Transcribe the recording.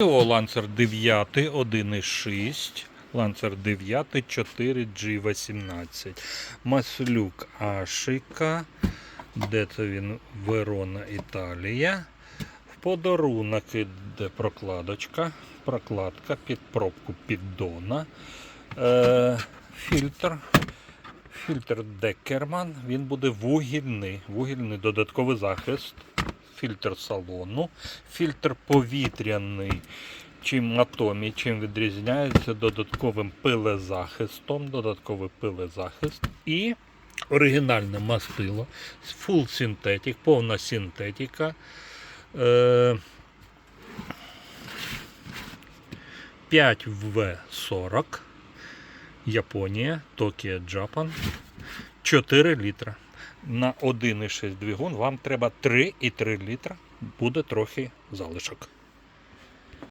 Lancer 9 1.6, Lancer 9 4G18. Маслюк Ашика. Де це він? Верона, Італія. В подарунок іде прокладочка. Прокладка під пробку піддона. Е, фільтр. Фільтр Декерман. Він буде вугільний. Вугільний додатковий захист. Фільтр салону. Фільтр повітряний. Чим Атомі, чим відрізняється додатковим пилезахистом, додатковий пилезахист і оригінальне мастило, full синтетик, повна синтетика. Е, 5В40, Японія, Токіо, Джапан. 4 літра. На 1,6 двигун вам треба 3,3 літра. Буде трохи залишок.